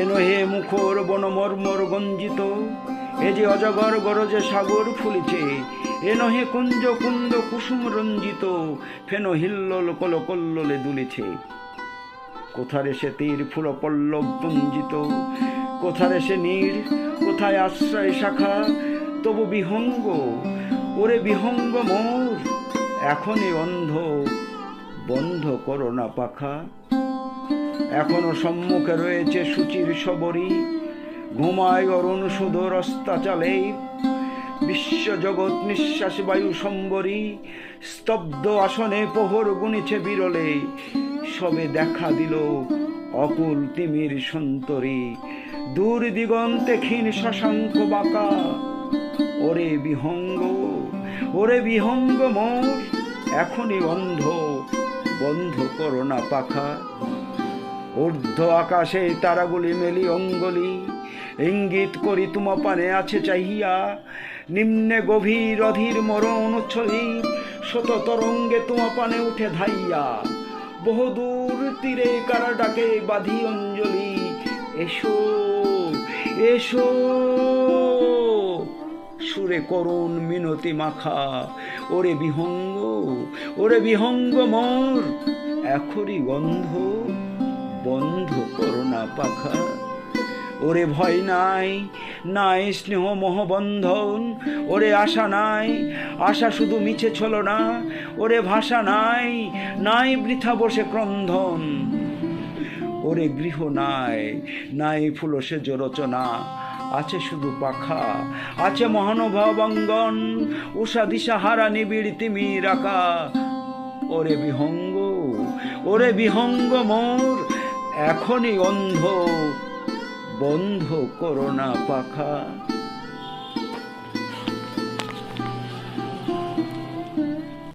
এনো হে মুখর বনমর্মর গঞ্জিত, এ যে অজগর গরজে সাগর ফুলিছে, এনো হে কুঞ্জ কুন্দ কুসুম রঞ্জিত, ফেন হিল্লোল কল কল্লোলে দুলিছে। কোথারে সে তীর ফুল পল্লব পুঞ্জিত, কোথারে সে নীর, কোথায় আশ্রয় শাখা, তবু বিহঙ্গ, ওরে বিহঙ্গ মোর, এখনই অন্ধ, বন্ধ করো না পাখা। এখনও সম্মুখে রয়েছে সুচির সবরী ঘুমায় অরুণ সুদর অস্তাচালে। বিশ্ব জগৎ নিঃশ্বাস বায়ু সম্বরী স্তব্ধ আসনে পোহর গুনিছে বিরলে। সবে দেখা দিল অকুল তিমির সন্তরী। দূর দিগন্তে ক্ষীণ শশাঙ্ক বাঁকা। ওরে বিহঙ্গ ওরে বিহঙ্গ মোর। এখনই অন্ধ বন্ধ করোনা পাখা। ঊর্ধ্ব আকাশে তারাগুলি মেলি অঙ্গলি। ইঙ্গিত করি তুম পানে আছে চাহিয়া। নিম্নে গভীর অধীর মরণ ছড়ি শত তরঙ্গে তুম পানে উঠে ধাইয়া। বহুদূর তীরে কারা ডাকে বাঁধি অঞ্জলি। এসো এসো। সুরে করুণ মিনতি মাখা। ওরে বিহঙ্গ ওরে বিহঙ্গ মর। এখনই গন্ধ। বন্ধ করো না পাখা। ওরে ভয় নাই নাই স্নেহ মোহবন্ধন, ওরে আশা নাই, আশা শুধু মিছে ছিল না, ওরে ভাষা নাই নাই বৃথা বসে ক্রন্ধন। ওরে গৃহ নাই নাই ফুল ফুলসে রচনা, আছে শুধু পাখা, আছে মহানুভব অঙ্গন উষা দিশা হারা নিবিড় তিমির আকা। ওরে বিহঙ্গ ওরে বিহঙ্গ মোর এখনই অন্ধ বন্ধ করোনা পাখা।